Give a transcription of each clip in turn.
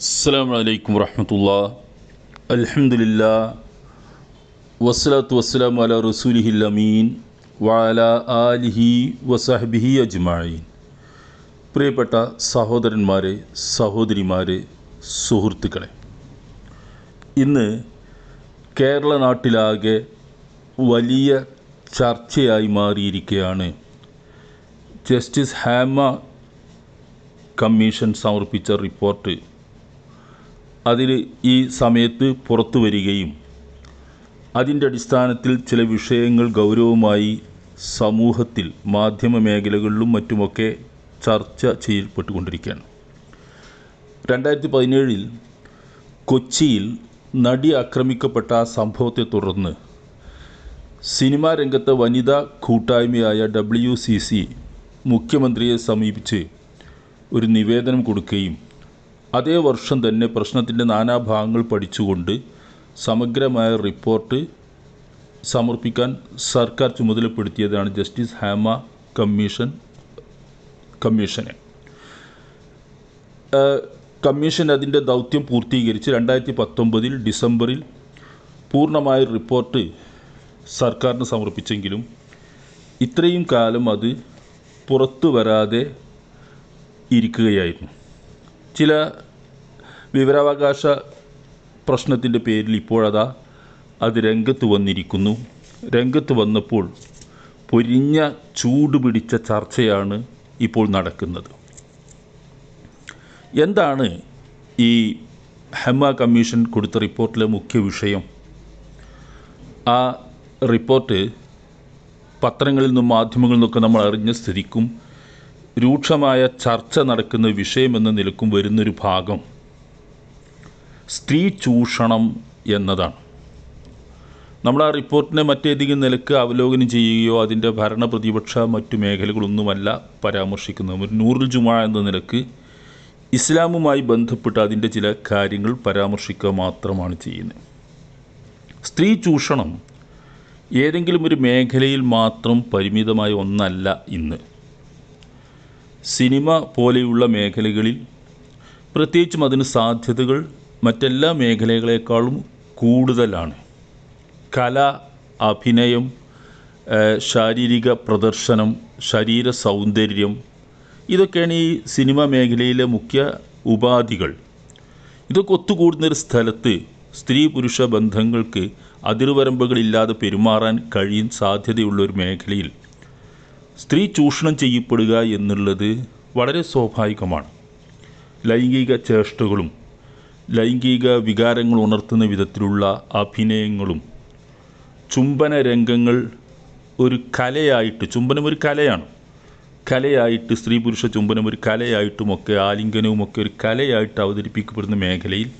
അസ്സാം വലൈക്കും വറഹമത്തുള്ള അലഹമുല്ല വസ്സലാത്തു വസ്സലാം അല റസൂലിഹിൽ അമീൻ. വാല ആലിഹി വസാഹബിഹി അജ്മായീൻ പ്രിയപ്പെട്ട സഹോദരന്മാരെ സഹോദരിമാരെ സുഹൃത്തുക്കളെ. ഇന്ന് കേരള നാട്ടിലാകെ വലിയ ചർച്ചയായി മാറിയിരിക്കുകയാണ് ജസ്റ്റിസ് ഹാമ കമ്മീഷൻ സമർപ്പിച്ച റിപ്പോർട്ട്. അതിൽ ഈ സമയത്ത് പുറത്തു വരികയും അതിന്റെ അടിസ്ഥാനത്തിൽ ചില വിഷയങ്ങൾ ഗൗരവമായി സമൂഹത്തിൽ മാധ്യമ മേഖലകളിലും മറ്റുമൊക്കെ ചർച്ച ചെയ്യപ്പെട്ടുകൊണ്ടിരിക്കുകയാണ്. രണ്ടായിരത്തി പതിനേഴിൽ കൊച്ചിയിൽ നടി ആക്രമിക്കപ്പെട്ട ആ സംഭവത്തെ തുടർന്ന് സിനിമാ രംഗത്തെ വനിതാ കൂട്ടായ്മയായ ഡബ്ല്യു സി സി മുഖ്യമന്ത്രിയെ സമീപിച്ച് ഒരു നിവേദനം കൊടുക്കുകയും അതേ വർഷം തന്നെ പ്രശ്നത്തിന്റെ നാനാഭാഗങ്ങൾ പഠിച്ചുകൊണ്ട് സമഗ്രമായ റിപ്പോർട്ട് സമർപ്പിക്കാൻ സർക്കാർ ചുമതലപ്പെടുത്തിയതാണ് ജസ്റ്റിസ് ഹേമ കമ്മീഷൻ കമ്മീഷനെ. കമ്മീഷൻ അതിന്റെ ദൗത്യം പൂർത്തീകരിച്ച് രണ്ടായിരത്തി പത്തൊമ്പതിൽ ഡിസംബറിൽ പൂർണമായ റിപ്പോർട്ട് സർക്കാരിന് സമർപ്പിച്ചെങ്കിലും ഇത്രയും കാലം അത് പുറത്തു വരാതെ ഇരിക്കുകയായിരുന്നു. ചില വിവരാവകാശ പ്രശ്നത്തിന്റെ പേരിൽ ഇപ്പോഴതാ അത് രംഗത്ത് വന്നിരിക്കുന്നു. രംഗത്ത് വന്നപ്പോൾ പൊരിഞ്ഞ ചൂട് പിടിച്ച ചർച്ചയാണ് ഇപ്പോൾ നടക്കുന്നത്. എന്താണ് ഈ ഹെമ കമ്മീഷൻ കൊടുത്ത റിപ്പോർട്ടിലെ മുഖ്യ വിഷയം? ആ റിപ്പോർട്ട് പത്രങ്ങളിൽ നിന്നും മാധ്യമങ്ങളിൽ നിന്നൊക്കെ നമ്മൾ അറിഞ്ഞ സ്ഥിതിക്കും രൂക്ഷമായ ചർച്ച നടക്കുന്ന വിഷയമെന്ന നിലക്കും വരുന്നൊരു ഭാഗം സ്ത്രീ ചൂഷണം എന്നതാണ്. നമ്മൾ ആ റിപ്പോർട്ടിനെ മറ്റേതെങ്കിലും നിലയ്ക്ക് അവലോകനം ചെയ്യുകയോ അതിന്റെ ഭരണ പ്രതിപക്ഷ മറ്റു മേഖലകളൊന്നുമല്ല പരാമർശിക്കുന്നത്. ഒരു നൂറിൽ ജുമ എന്ന നിലയ്ക്ക് ഇസ്ലാമുമായി ബന്ധപ്പെട്ട് അതിന്റെ ചില കാര്യങ്ങൾ പരാമർശിക്കുക മാത്രമാണ് ചെയ്യുന്നത്. സ്ത്രീ ചൂഷണം ഏതെങ്കിലും ഒരു മേഖലയിൽ മാത്രം പരിമിതമായ ഒന്നല്ല ഇന്ന്. സിനിമ പോലെയുള്ള മേഖലകളിൽ പ്രത്യേകിച്ചും അതിന് സാധ്യതകൾ മറ്റെല്ലാ മേഖലകളെക്കാളും കൂടുതലാണ്. കല അഭിനയം ശാരീരിക പ്രദർശനം ശരീര സൗന്ദര്യം ഇതൊക്കെയാണ് ഈ സിനിമ മേഖലയിലെ മുഖ്യ ഉപാധികൾ. ഇതൊക്കെ ഒത്തുകൂടുന്നൊരു സ്ഥലത്ത് സ്ത്രീ പുരുഷ ബന്ധങ്ങൾക്ക് അതിർവരമ്പുകളില്ലാതെ പെരുമാറാൻ കഴിയും സാധ്യതയുള്ള ഒരു മേഖലയിൽ. സ്ത്രീ ചൂഷണം ചെയ്യപ്പെടുക എന്നുള്ളത് വളരെ സ്വാഭാവികമാണ്. ലൈംഗിക ചേഷ്ടകളും ലൈംഗിക വികാരങ്ങൾ ഉണർത്തുന്ന വിധത്തിലുള്ള അഭിനയങ്ങളും ചുംബന രംഗങ്ങൾ ഒരു കലയായിട്ട് ചുംബനം ഒരു കലയാണ്. കലയായിട്ട് സ്ത്രീ പുരുഷ ചുംബനം ഒരു കലയായിട്ടുമൊക്കെ ആലിംഗനവുമൊക്കെ ഒരു കലയായിട്ട് അവതരിപ്പിക്കപ്പെടുന്ന മേഖലയിൽ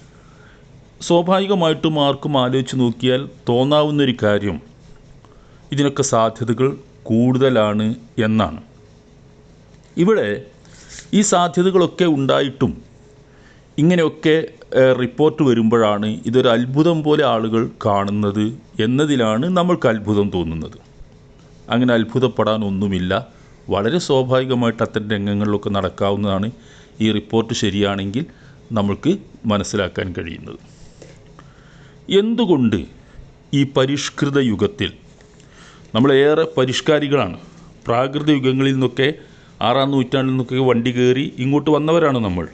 സ്വാഭാവികമായിട്ടും ആർക്കും ആലോചിച്ച് നോക്കിയാൽ തോന്നാവുന്നൊരു കാര്യം ഇതിനൊക്കെ സാധ്യതകൾ കൂടുതലാണ് എന്നാണ്. ഇവിടെ ഈ സാധ്യതകളൊക്കെ ഉണ്ടായിട്ടും ഇങ്ങനെയൊക്കെ റിപ്പോർട്ട് വരുമ്പോഴാണ് ഇതൊരു അത്ഭുതം പോലെ ആളുകൾ കാണുന്നത് എന്നതിലാണ് നമ്മൾക്ക് അത്ഭുതം തോന്നുന്നത്. അങ്ങനെ അത്ഭുതപ്പെടാൻ ഒന്നുമില്ല. വളരെ സ്വാഭാവികമായിട്ട് അത്തരം രംഗങ്ങളിലൊക്കെ നടക്കാവുന്നതാണ് ഈ റിപ്പോർട്ട് ശരിയാണെങ്കിൽ നമ്മൾക്ക് മനസ്സിലാക്കാൻ കഴിയുന്നത്. എന്തുകൊണ്ട് ഈ പരിഷ്കൃത യുഗത്തിൽ നമ്മളേറെ പരിഷ്കാരികളാണ്. പ്രാകൃത യുഗങ്ങളിൽ നിന്നൊക്കെ ആറാം നൂറ്റാണ്ടിൽ നിന്നൊക്കെ വണ്ടി കയറി ഇങ്ങോട്ട് വന്നവരാണ് നമ്മൾ.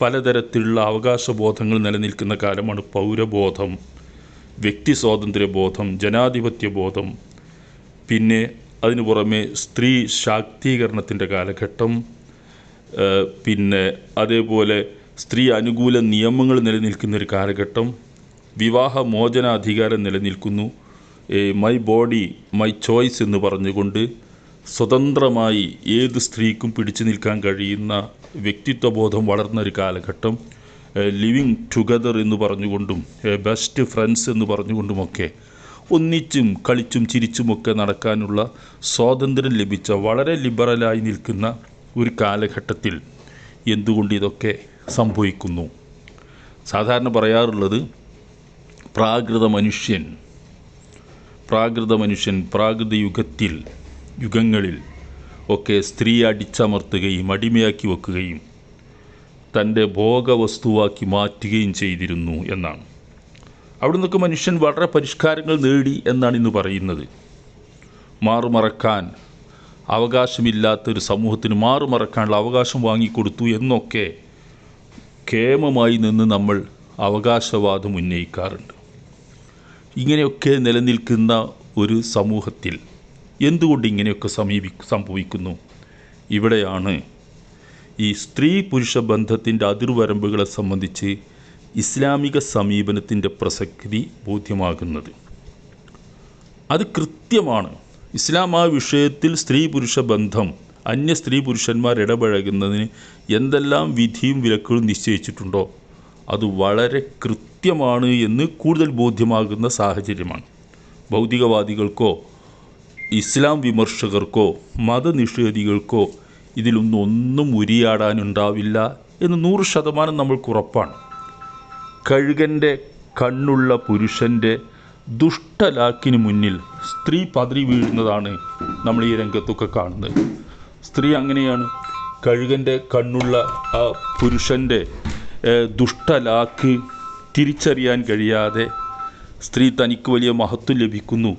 പലതരത്തിലുള്ള അവകാശബോധങ്ങൾ നിലനിൽക്കുന്ന കാലമാണ് പൗരബോധം വ്യക്തി സ്വാതന്ത്ര്യ ബോധം ജനാധിപത്യ ബോധം പിന്നെ അതിനു പുറമെ സ്ത്രീ ശാക്തീകരണത്തിന്റെ കാലഘട്ടം പിന്നെ അതേപോലെ സ്ത്രീ അനുകൂല നിയമങ്ങൾ നിലനിൽക്കുന്ന ഒരു കാലഘട്ടം വിവാഹ മോചനാധികാരം നിലനിൽക്കുന്നു. മൈ ബോഡി മൈ ചോയ്സ് എന്ന് പറഞ്ഞുകൊണ്ട് സ്വതന്ത്രമായി ഏത് സ്ത്രീക്കും പിടിച്ചു നിൽക്കാൻ കഴിയുന്ന വ്യക്തിത്വബോധം വളർന്ന ഒരു കാലഘട്ടം ലിവിങ് ടുഗദർ എന്ന് പറഞ്ഞുകൊണ്ടും ബെസ്റ്റ് ഫ്രണ്ട്സ് എന്ന് പറഞ്ഞുകൊണ്ടുമൊക്കെ ഒന്നിച്ചും കളിച്ചും ചിരിച്ചുമൊക്കെ നടക്കാനുള്ള സ്വാതന്ത്ര്യം ലഭിച്ച വളരെ ലിബറലായി നിൽക്കുന്ന ഒരു കാലഘട്ടത്തിൽ എന്തുകൊണ്ട് ഇതൊക്കെ സംഭവിക്കുന്നു? സാധാരണ പറയാറുള്ളത് പ്രാകൃത മനുഷ്യൻ പ്രാകൃത മനുഷ്യൻ പ്രാകൃത യുഗത്തിൽ യുഗങ്ങളിൽ ഒക്കെ സ്ത്രീ അടിച്ചമർത്തുകയും അടിമയാക്കി വെക്കുകയും തന്റെ ഭോഗവസ്തുവാക്കി മാറ്റുകയും ചെയ്തിരുന്നു എന്നാണ്. അവിടെ നിന്നൊക്കെ മനുഷ്യൻ വളരെ പരിഷ്കാരങ്ങൾ നേടി എന്നാണ് ഇന്ന് പറയുന്നത്. മാറുമറക്കാൻ അവകാശമില്ലാത്തൊരു സമൂഹത്തിന് മാറുമറക്കാനുള്ള അവകാശം വാങ്ങിക്കൊടുത്തു എന്നൊക്കെ കേമമായി നിന്ന് നമ്മൾ അവകാശവാദം ഉന്നയിക്കാറുണ്ട്. ഇങ്ങനെയൊക്കെ നിലനിൽക്കുന്ന ഒരു സമൂഹത്തിൽ എന്തുകൊണ്ട് ഇങ്ങനെയൊക്കെ സമീപി സംഭവിക്കുന്നു? ഇവിടെയാണ് ഈ സ്ത്രീ പുരുഷ ബന്ധത്തിന്റെ അതിർവരമ്പുകളെ സംബന്ധിച്ച് ഇസ്ലാമിക സമീപനത്തിന്റെ പ്രസക്തി ബോധ്യമാകുന്നത്. അത് കൃത്യമാണ്. ഇസ്ലാം ആ വിഷയത്തിൽ സ്ത്രീ പുരുഷ ബന്ധം അന്യ സ്ത്രീ പുരുഷന്മാർ ഇടപഴകുന്നതിന് എന്തെല്ലാം വിധിയും വിലക്കുകളും നിശ്ചയിച്ചിട്ടുണ്ടോ? അത് വളരെ കൃത്യമാണ് എന്ന് കൂടുതൽ ബോധ്യമാകുന്ന സാഹചര്യമാണ്. ഭൗതികവാദികൾക്കോ ഇസ്ലാം വിമർശകർക്കോ മതനിഷേധികൾക്കോ ഇതിലൊന്നും ഒന്നും ഉരിയാടാനുണ്ടാവില്ല എന്ന് നൂറ് ശതമാനം നമ്മൾക്ക് ഉറപ്പാണ്. കഴുകന്റെ കണ്ണുള്ള പുരുഷന്റെ ദുഷ്ടലാക്കിന് മുന്നിൽ സ്ത്രീ പതറി വീഴുന്നതാണ് നമ്മൾ ഈ രംഗത്തൊക്കെ കാണുന്നത്. സ്ത്രീ അങ്ങനെയാണ്. കഴുകന്റെ കണ്ണുള്ള ആ പുരുഷന്റെ ദുഷ്ടലാക്ക് തിരിച്ചറിയാൻ കഴിയാതെ സ്ത്രീ തനിക്ക് വലിയ മഹത്വം ലഭിക്കുന്നു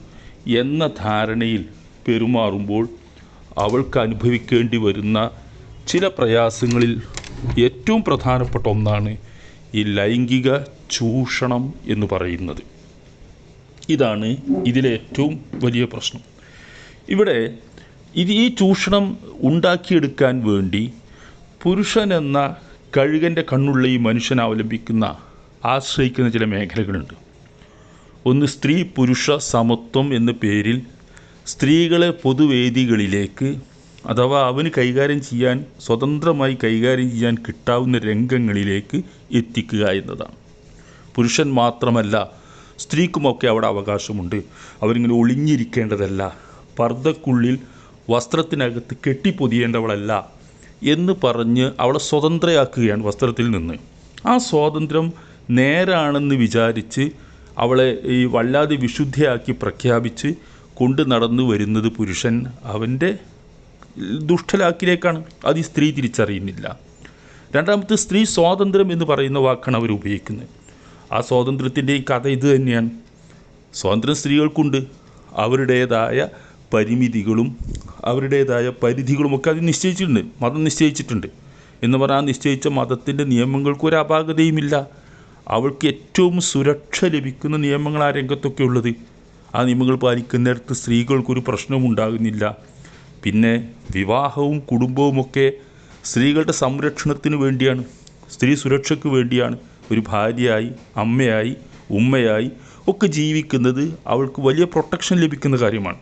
എന്ന ധാരണയിൽ പെരുമാറുമ്പോൾ അവൾക്ക് അനുഭവിക്കേണ്ടി വരുന്ന ചില പ്രയാസങ്ങളിൽ ഏറ്റവും പ്രധാനപ്പെട്ട ഒന്നാണ് ഈ ലൈംഗിക ചൂഷണം എന്ന് പറയുന്നത്. ഇതാണ് ഇതിലെ ഏറ്റവും വലിയ പ്രശ്നം. ഇവിടെ ഇത് ഈ ചൂഷണം ഉണ്ടാക്കിയെടുക്കാൻ വേണ്ടി പുരുഷൻ എന്ന കഴുകന്റെ കണ്ണുള്ള ഈ മനുഷ്യൻ അവലംബിക്കുന്ന ആശ്രയിക്കുന്ന ചില മേഖലകളുണ്ട്. ഒന്ന് സ്ത്രീ പുരുഷ സമത്വം എന്ന പേരിൽ സ്ത്രീകളെ പൊതുവേദികളിലേക്ക് അഥവാ അവന് കൈകാര്യം ചെയ്യാൻ സ്വതന്ത്രമായി കൈകാര്യം ചെയ്യാൻ കിട്ടാവുന്ന രംഗങ്ങളിലേക്ക് എത്തിക്കുക എന്നതാണ്. പുരുഷൻ മാത്രമല്ല സ്ത്രീക്കുമൊക്കെ അവിടെ അവകാശമുണ്ട്. അവരിങ്ങനെ ഒളിഞ്ഞിരിക്കേണ്ടതല്ല. പർദ്ദക്കുള്ളിൽ വസ്ത്രത്തിനകത്ത് കെട്ടിപ്പൊതിയേണ്ടവളല്ല എന്ന് പറഞ്ഞ് അവളെ സ്വതന്ത്രയാക്കുകയാണ് വസ്ത്രത്തിൽ നിന്ന്. ആ സ്വാതന്ത്ര്യം നേരാണെന്ന് വിചാരിച്ച് അവളെ ഈ വല്ലാതെ വിശുദ്ധയാക്കി പ്രഖ്യാപിച്ച് കൊണ്ട് നടന്നു വരുന്നത് പുരുഷൻ അവന്റെ ദുഷ്ടലാക്കിലേക്കാണ്. അത് ഈ സ്ത്രീ തിരിച്ചറിയുന്നില്ല. രണ്ടാമത്തെ സ്ത്രീ സ്വാതന്ത്ര്യം എന്ന് പറയുന്ന വാക്കാണ് അവർ ഉപയോഗിക്കുന്നത്. ആ സ്വാതന്ത്ര്യത്തിന്റെ ഈ കഥ ഇത് തന്നെയാണ്. സ്വാതന്ത്ര്യം സ്ത്രീകൾക്കുണ്ട്. അവരുടേതായ പരിമിതികളും അവരുടേതായ പരിധികളുമൊക്കെ അത് നിശ്ചയിച്ചിട്ടുണ്ട്. മതം നിശ്ചയിച്ചിട്ടുണ്ട്. എന്ന് പറഞ്ഞാൽ നിശ്ചയിച്ച മതത്തിന്റെ നിയമങ്ങൾക്ക് ഒരു അപാകതയുമില്ല. അവൾക്ക് ഏറ്റവും സുരക്ഷ ലഭിക്കുന്ന നിയമങ്ങൾ ആ രംഗത്തൊക്കെ ഉള്ളത്. ആ നിയമങ്ങൾ പാലിക്കുന്നിടത്ത് സ്ത്രീകൾക്കൊരു പ്രശ്നവും ഉണ്ടാകുന്നില്ല. പിന്നെ വിവാഹവും കുടുംബവുമൊക്കെ സ്ത്രീകളുടെ സംരക്ഷണത്തിന് വേണ്ടിയാണ്. സ്ത്രീ സുരക്ഷയ്ക്ക് വേണ്ടിയാണ് ഒരു ഭാര്യയായി അമ്മയായി ഉമ്മയായി ഒക്കെ ജീവിക്കുന്നത് അവൾക്ക് വലിയ പ്രൊട്ടക്ഷൻ ലഭിക്കുന്ന കാര്യമാണ്.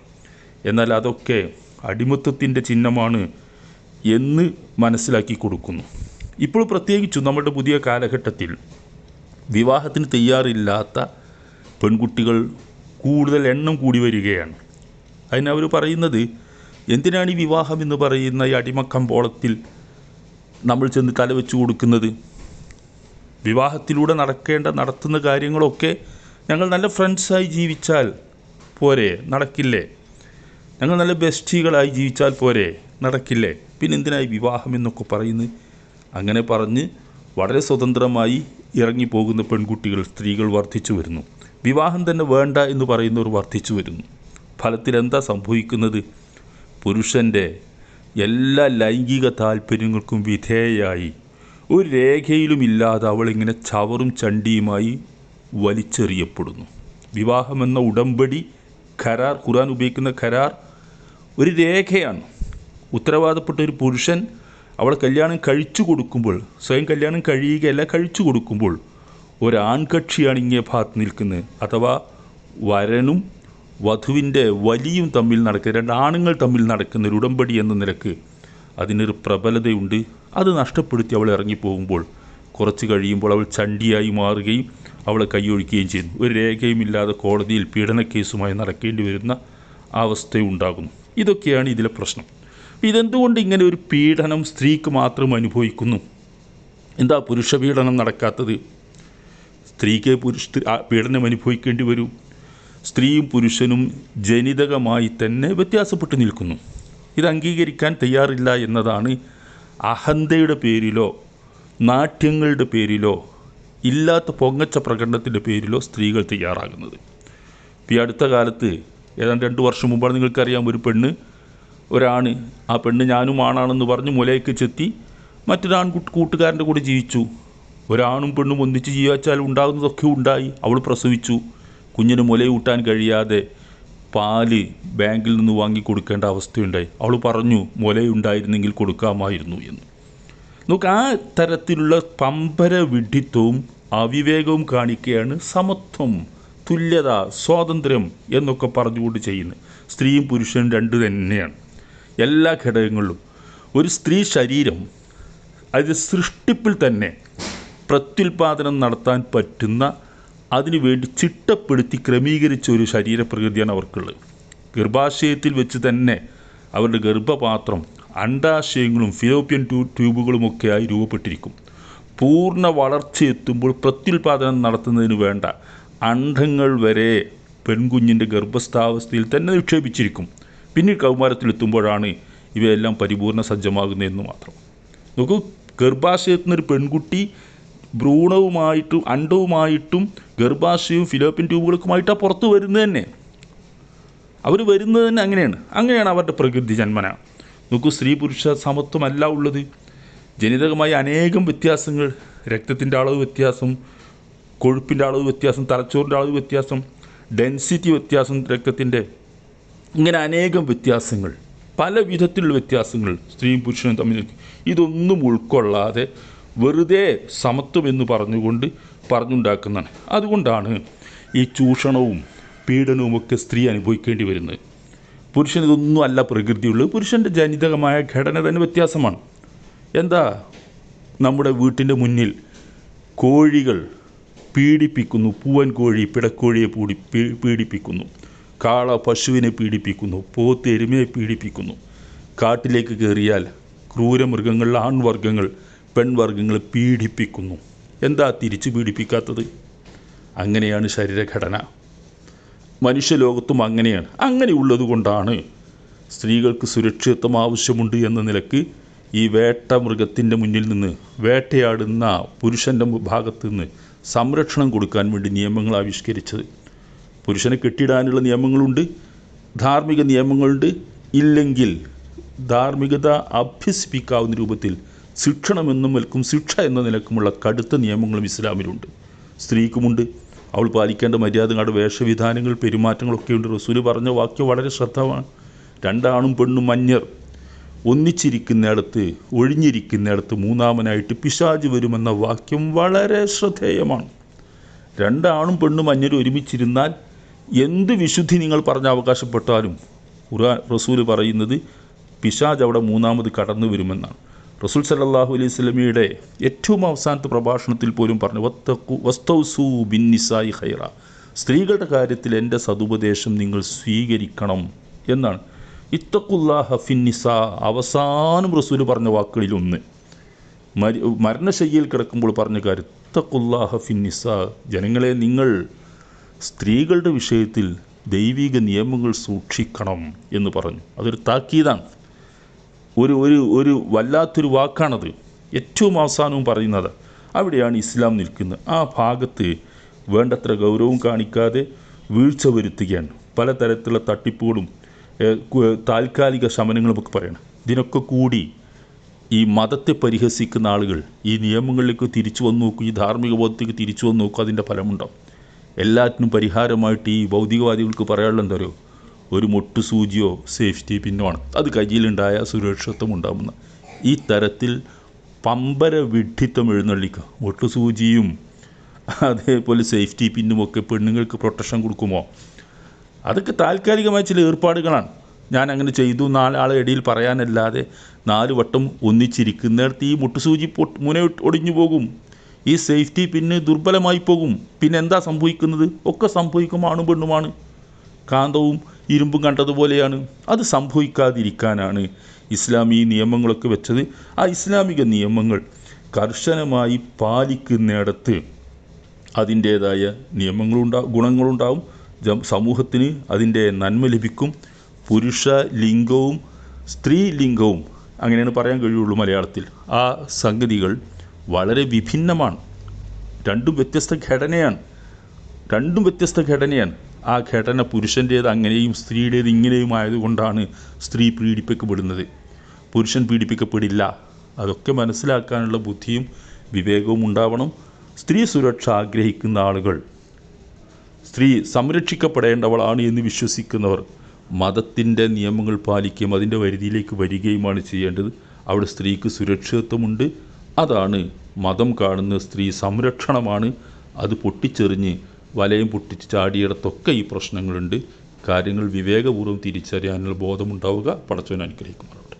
എന്നാൽ അതൊക്കെ അടിമത്തത്തിന്റെ ചിഹ്നമാണ് എന്ന് മനസ്സിലാക്കി കൊടുക്കുന്നു. ഇപ്പോൾ പ്രത്യേകിച്ചും നമ്മുടെ പുതിയ കാലഘട്ടത്തിൽ വിവാഹത്തിന് തയ്യാറില്ലാത്ത പെൺകുട്ടികൾ കൂടുതൽ എണ്ണം കൂടി വരികയാണ്. അതിനവർ പറയുന്നത് എന്തിനാണ് ഈ വിവാഹം എന്ന് പറയുന്ന ഈ അടിമക്കമ്പോളത്തിൽ നമ്മൾ ചെന്ന് തലവെച്ച് കൊടുക്കുന്നത്? വിവാഹത്തിലൂടെ നടക്കേണ്ട നടത്തുന്ന കാര്യങ്ങളൊക്കെ ഞങ്ങൾ നല്ല ഫ്രണ്ട്സായി ജീവിച്ചാൽ പോരെ? നടക്കില്ലേ? ഞങ്ങൾ നല്ല ബെസ്റ്റികളായി ജീവിച്ചാൽ പോരെ? നടക്കില്ലേ? പിന്നെ എന്തിനായി വിവാഹം എന്നൊക്കെ പറയുന്നത്? അങ്ങനെ പറഞ്ഞ് വളരെ സ്വതന്ത്രമായി ഇറങ്ങിപ്പോകുന്ന പെൺകുട്ടികൾ സ്ത്രീകൾ വർദ്ധിച്ചു വരുന്നു. വിവാഹം തന്നെ വേണ്ട എന്ന് പറയുന്നവർ വർദ്ധിച്ചു വരുന്നു. ഫലത്തിൽ എന്താ സംഭവിക്കുന്നത്? പുരുഷന്റെ എല്ലാ ലൈംഗിക താല്പര്യങ്ങൾക്കും വിധേയയായി ഒരു രേഖയിലുമില്ലാതെ അവളിങ്ങനെ ചവറും ചണ്ടിയുമായി വലിച്ചെറിയപ്പെടുന്നു. വിവാഹമെന്ന ഉടമ്പടി കരാർ ഖുർആൻ ഉപയോഗിക്കുന്ന കരാർ ഒരു രേഖയാണ്. ഉത്തരവാദപ്പെട്ട ഒരു പുരുഷൻ അവളെ കല്യാണം കഴിച്ചു കൊടുക്കുമ്പോൾ സ്വയം കല്യാണം കഴിയുകയല്ല കഴിച്ചു കൊടുക്കുമ്പോൾ ഒരാൺകക്ഷിയാണ് ഇങ്ങേ ഭാഗത്ത് നിൽക്കുന്നത് അഥവാ വരനും വധുവിന്റെ വലിയും തമ്മിൽ നടക്കുന്ന രണ്ട് ആണുങ്ങൾ തമ്മിൽ നടക്കുന്ന ഒരു ഉടമ്പടി എന്ന നിലയ്ക്ക് അതിനൊരു പ്രബലതയുണ്ട്. അത് നഷ്ടപ്പെടുത്തി അവൾ ഇറങ്ങിപ്പോകുമ്പോൾ കുറച്ച് കഴിയുമ്പോൾ അവൾ ചണ്ടിയായി മാറുകയും അവളെ കൈയൊഴിക്കുകയും ചെയ്യുന്നു. ഒരു രേഖയുമില്ലാതെ കോടതിയിൽ പീഡന കേസുമായി നടക്കേണ്ടി വരുന്ന അവസ്ഥയുണ്ടാകുന്നു. ഇതൊക്കെയാണ് ഇതിലെ പ്രശ്നം. ഇതെന്തുകൊണ്ട് ഇങ്ങനെ ഒരു പീഡനം സ്ത്രീക്ക് മാത്രം അനുഭവിക്കുന്നു? എന്താ പുരുഷ പീഡനം നടക്കാത്തത്? സ്ത്രീക്ക് പുരുഷ പീഡനം അനുഭവിക്കേണ്ടി വരും. സ്ത്രീയും പുരുഷനും ജനിതകമായി തന്നെ വ്യത്യാസപ്പെട്ട് നിൽക്കുന്നു. ഇത് അംഗീകരിക്കാൻ തയ്യാറില്ല എന്നതാണ് അഹന്തയുടെ പേരിലോ നാട്യങ്ങളുടെ പേരിലോ ഇല്ലാത്ത പൊങ്ങച്ച പ്രകടനത്തിന്റെ പേരിലോ സ്ത്രീകൾ തയ്യാറാകുന്നത്. ഈ അടുത്ത കാലത്ത് ഏതാണ്ട് രണ്ട് വർഷം മുമ്പാണ് നിങ്ങൾക്കറിയാം ഒരു പെണ്ണ് ഒരാണ്. ആ പെണ്ണ് ഞാനും ആണാണെന്ന് പറഞ്ഞ് മുലയ്ക്ക് ചെത്തി മറ്റൊരാൺ കൂട്ടുകാരന്റെ കൂടെ ജീവിച്ചു. ഒരാണും പെണ്ണും ഒന്നിച്ച് ജീവിച്ചാൽ ഉണ്ടാകുന്നതൊക്കെ ഉണ്ടായി. അവൾ പ്രസവിച്ചു. കുഞ്ഞിന് മുലയൂട്ടാൻ കഴിയാതെ പാൽ ബാങ്കിൽ നിന്ന് വാങ്ങി കൊടുക്കേണ്ട അവസ്ഥയുണ്ടായി. അവൾ പറഞ്ഞു മുലയുണ്ടായിരുന്നെങ്കിൽ കൊടുക്കാമായിരുന്നു എന്ന്. നോക്ക് ആ തരത്തിലുള്ള പമ്പര വിഡിത്വവും അവിവേകവും കാണിക്കുകയാണ് സമത്വം തുല്യത സ്വാതന്ത്ര്യം എന്നൊക്കെ പറഞ്ഞുകൊണ്ട് ചെയ്യുന്നത്. സ്ത്രീയും പുരുഷനും രണ്ടു തന്നെയാണ്. എല്ലാ ഘടകങ്ങളിലും ഒരു സ്ത്രീ ശരീരം അത് സൃഷ്ടിപ്പിൽ തന്നെ പ്രത്യുൽപാദനം നടത്താൻ പറ്റുന്ന അതിനുവേണ്ടി ചിട്ടപ്പെടുത്തി ക്രമീകരിച്ച ഒരു ശരീരപ്രകൃതിയാണ് അവർക്കുള്ളത്. ഗർഭാശയത്തിൽ വെച്ച് തന്നെ അവരുടെ ഗർഭപാത്രം അണ്ടാശയങ്ങളും ഫിലോപ്യൻ ട്യൂ ട്യൂബുകളുമൊക്കെയായി രൂപപ്പെട്ടിരിക്കും. പൂർണ വളർച്ചയെത്തുമ്പോൾ പ്രത്യുൽപാദനം നടത്തുന്നതിന് വേണ്ട അണ്ഡങ്ങൾ വരെ പെൺകുഞ്ഞിന്റെ ഗർഭസ്ഥാവസ്ഥയിൽ തന്നെ നിക്ഷേപിച്ചിരിക്കും. പിന്നീട് കൗമാരത്തിലെത്തുമ്പോഴാണ് ഇവയെല്ലാം പരിപൂർണ സജ്ജമാകുന്നതെന്ന് മാത്രം. നോക്കൂ ഗർഭാശയത്തിൽ നിന്നൊരു പെൺകുട്ടി ഭ്രൂണവുമായിട്ടും അണ്ടവുമായിട്ടും ഗർഭാശയവും ഫിലോപ്പിൻ ട്യൂബുകൾക്കുമായിട്ടാണ് പുറത്ത് വരുന്നത് തന്നെ. അവർ വരുന്നത് തന്നെ അങ്ങനെയാണ്. അങ്ങനെയാണ് അവരുടെ പ്രകൃതി ജന്മന. നോക്കൂ സ്ത്രീ പുരുഷ സമത്വമല്ല ഉള്ളത്. ജനിതകമായി അനേകം വ്യത്യാസങ്ങൾ രക്തത്തിന്റെ അളവ് വ്യത്യാസം കൊഴുപ്പിന്റെ അളവ് വ്യത്യാസം തലച്ചോറിന്റെ അളവ് വ്യത്യാസം ഡെൻസിറ്റി വ്യത്യാസം രക്തത്തിന്റെ ഇങ്ങനെ അനേകം വ്യത്യാസങ്ങൾ പല വിധത്തിലുള്ള വ്യത്യാസങ്ങൾ സ്ത്രീയും പുരുഷനും തമ്മിൽ ഇതൊന്നും ഉൾക്കൊള്ളാതെ വെറുതെ സമത്വം എന്ന് പറഞ്ഞുകൊണ്ട് പറഞ്ഞുണ്ടാക്കുന്നതാണ്. അതുകൊണ്ടാണ് ഈ ചൂഷണവും പീഡനവും ഒക്കെ സ്ത്രീ അനുഭവിക്കേണ്ടി വരുന്നത്. പുരുഷൻ ഇതൊന്നും അല്ല പ്രകൃതിയുള്ളത്. പുരുഷന്റെ ജനിതകമായ ഘടന തന്നെ വ്യത്യാസമാണ്. എന്താ? നമ്മുടെ വീട്ടിന്റെ മുന്നിൽ കോഴികൾ പീഡിപ്പിക്കുന്നു പൂവൻ കോഴി പിടക്കോഴിയെ പൂടി പീഡിപ്പിക്കുന്നു. കാള പശുവിനെ പീഡിപ്പിക്കുന്നു പോത്ത് എരുമയെ പീഡിപ്പിക്കുന്നു. കാട്ടിലേക്ക് കയറിയാൽ ക്രൂരമൃഗങ്ങൾ ആൺവർഗങ്ങൾ പെൺവർഗങ്ങൾ പീഡിപ്പിക്കുന്നു. എന്താ തിരിച്ചു പീഡിപ്പിക്കാത്തത്? അങ്ങനെയാണ് ശരീരഘടന. മനുഷ്യലോകത്തും അങ്ങനെയാണ്. അങ്ങനെയുള്ളത് കൊണ്ടാണ് സ്ത്രീകൾക്ക് സുരക്ഷിതത്വം ആവശ്യമുണ്ട് എന്ന നിലയ്ക്ക് ഈ വേട്ട മൃഗത്തിന്റെ മുന്നിൽ നിന്ന് വേട്ടയാടുന്ന പുരുഷന്റെ ഭാഗത്ത് നിന്ന് സംരക്ഷണം കൊടുക്കാൻ വേണ്ടി നിയമങ്ങൾ ആവിഷ്കരിച്ചത്. പുരുഷനെ കെട്ടിടാനുള്ള നിയമങ്ങളുണ്ട് ധാർമ്മിക നിയമങ്ങളുണ്ട്. ഇല്ലെങ്കിൽ ധാർമ്മികത അഭ്യസിപ്പിക്കാവുന്ന രൂപത്തിൽ ശിക്ഷണമെന്നും നിലക്കും ശിക്ഷ എന്ന നിലക്കുമുള്ള കടുത്ത നിയമങ്ങളും ഇസ്ലാമിലുണ്ട്. സ്ത്രീക്കുമുണ്ട്. അവൾ പാലിക്കേണ്ട മര്യാദകളുടെ വേഷവിധാനങ്ങൾ പെരുമാറ്റങ്ങളൊക്കെ ഉണ്ട് റസൂൽ പറഞ്ഞ വാക്യം വളരെ ശ്രദ്ധമാണ് രണ്ടാണും പെണ്ണും മഞ്ഞർ ഒന്നിച്ചിരിക്കുന്നിടത്ത് ഒഴിഞ്ഞിരിക്കുന്നിടത്ത് മൂന്നാമനായിട്ട് പിശാജ് വരുമെന്ന വാക്യം വളരെ ശ്രദ്ധേയമാണ്. രണ്ടാണും പെണ്ണും മഞ്ഞരും ഒരുമിച്ചിരുന്നാൽ എന്ത് വിശുദ്ധി നിങ്ങൾ പറഞ്ഞ് അവകാശപ്പെട്ടാലും ഖുർആൻ റസൂൽ പറയുന്നത് പിശാജ് അവിടെ മൂന്നാമത് കടന്നു വരുമെന്നാണ്. റസൂൽ സല്ലല്ലാഹു അലൈഹി സ്വലമിയുടെ ഏറ്റവും അവസാനത്തെ പ്രഭാഷണത്തിൽ പോലും പറഞ്ഞു വത്തഖു വസ്തൗസു ബിൻ നിസായി ഖൈറ. സ്ത്രീകളുടെ കാര്യത്തിൽ എന്റെ സതുപദേശം നിങ്ങൾ സ്വീകരിക്കണം എന്നാണ്. ഇത്തഖുല്ലാഹ ഫിൻ നിസാ അവസാനം റസൂൽ പറഞ്ഞ മരി മരണശയ്യയിൽ കിടക്കുമ്പോൾ പറഞ്ഞ കാര്യം ഇത്തഖുല്ലാഹ ഫിൻ നിസാ ജനങ്ങളെ നിങ്ങൾ സ്ത്രീകളുടെ വിഷയത്തിൽ ദൈവിക നിയമങ്ങൾ സൂക്ഷിക്കണം എന്ന് പറഞ്ഞു. അതൊരു താക്കീതാണ്. ഒരു ഒരു ഒരു വല്ലാത്തൊരു വാക്കാണത്. ഏറ്റവും അവസാനവും പറയുന്നത് അവിടെയാണ് ഇസ്ലാം നിൽക്കുന്നത്. ആ ഭാഗത്ത് വേണ്ടത്ര ഗൗരവം കാണിക്കാതെ വീഴ്ച വരുത്തുകയാണ്. പലതരത്തിലുള്ള തട്ടിപ്പുകളും താൽക്കാലിക ശമനങ്ങളും ഒക്കെ പറയണം. ഇതിനൊക്കെ കൂടി ഈ മതത്തെ പരിഹസിക്കുന്ന ആളുകൾ ഈ നിയമങ്ങളിലേക്ക് തിരിച്ചു വന്ന് നോക്കും ഈ ധാർമ്മിക ബോധത്തേക്ക് തിരിച്ചു വന്ന് നോക്കും അതിന്റെ ഫലമുണ്ടാവും. എല്ലാറ്റിനും പരിഹാരമായിട്ട് ഈ ഭൗതികവാദികൾക്ക് പറയാനുള്ള എന്താ പറയുക ഒരു മൊട്ടു സൂചിയോ സേഫ്റ്റി പിന്നോ ആണ്. അത് കയ്യിലുണ്ടായ സുരക്ഷിതത്വം ഉണ്ടാകുന്ന ഈ തരത്തിൽ പമ്പര വിഡ്ഢിത്വം എഴുന്നള്ളിക്കുക. മൊട്ടു സൂചിയും അതേപോലെ സേഫ്റ്റി പിന്നുമൊക്കെ പെണ്ണുങ്ങൾക്ക് പ്രൊട്ടക്ഷൻ കൊടുക്കുമോ? അതൊക്കെ താൽക്കാലികമായ ചില ഏർപ്പാടുകളാണ്. ഞാൻ അങ്ങനെ ചെയ്തു. നാലാളെ ഇടയിൽ പറയാനല്ലാതെ നാല് വട്ടം ഒന്നിച്ചിരിക്കുന്നിടത്ത് ഈ മുട്ടുസൂചി പൊട്ട് മുന ഒടിഞ്ഞു പോകും. ഈ സേഫ്റ്റി പിന്നെ ദുർബലമായി പോകും. പിന്നെ എന്താ സംഭവിക്കുന്നത്? ഒക്കെ സംഭവിക്കും ആണും പെണ്ണുമാണ്. കാന്തവും ഇരുമ്പും കണ്ടതുപോലെയാണ്. അത് സംഭവിക്കാതിരിക്കാനാണ് ഇസ്ലാമി നിയമങ്ങളൊക്കെ വെച്ചത്. ആ ഇസ്ലാമിക നിയമങ്ങൾ കർശനമായി പാലിക്കുന്നിടത്ത് അതിന്റേതായ നിയമങ്ങളുണ്ടാ ഗുണങ്ങളുണ്ടാവും. സമൂഹത്തിന് അതിന്റെ നന്മ ലഭിക്കും. പുരുഷ ലിംഗവും സ്ത്രീ ലിംഗവും അങ്ങനെയാണ് പറയാൻ കഴിയുള്ളൂ മലയാളത്തിൽ. ആ സംഗതികൾ വളരെ വിഭിന്നമാണ്. രണ്ടും വ്യത്യസ്ത ഘടനയാണ്. രണ്ടും വ്യത്യസ്ത ഘടനയാണ്. ആ ഘടന പുരുഷന്റേത് അങ്ങനെയും സ്ത്രീയുടേത് ഇങ്ങനെയും ആയതുകൊണ്ടാണ് സ്ത്രീ പീഡിപ്പിക്കപ്പെടുന്നത്. പുരുഷൻ പീഡിപ്പിക്കപ്പെടില്ല. അതൊക്കെ മനസ്സിലാക്കാനുള്ള ബുദ്ധിയും വിവേകവും ഉണ്ടാവണം. സ്ത്രീ സുരക്ഷ ആഗ്രഹിക്കുന്ന ആളുകൾ. സ്ത്രീ സംരക്ഷിക്കപ്പെടേണ്ടവളാണ് എന്ന് വിശ്വസിക്കുന്നവർ. മതത്തിന്റെ നിയമങ്ങൾ പാലിക്കുകയും അതിന്റെ പരിധിയിലേക്ക് വരികയുമാണ് ചെയ്യേണ്ടത്. അവിടെ സ്ത്രീക്ക് സുരക്ഷിതത്വമുണ്ട്. അതാണ് മതം കാണുന്ന സ്ത്രീ സംരക്ഷണമാണ്. അത് പൊട്ടിച്ചെറിഞ്ഞ് വലയം പൊട്ടിച്ച് ചാടിയിടത്തൊക്കെ ഈ പ്രശ്നങ്ങളുണ്ട്. കാര്യങ്ങൾ വിവേകപൂർവം തിരിച്ചറിയാനുള്ള ബോധമുണ്ടാവുക. പടച്ചവൻ അനുഗ്രഹിക്കുമാറാണ്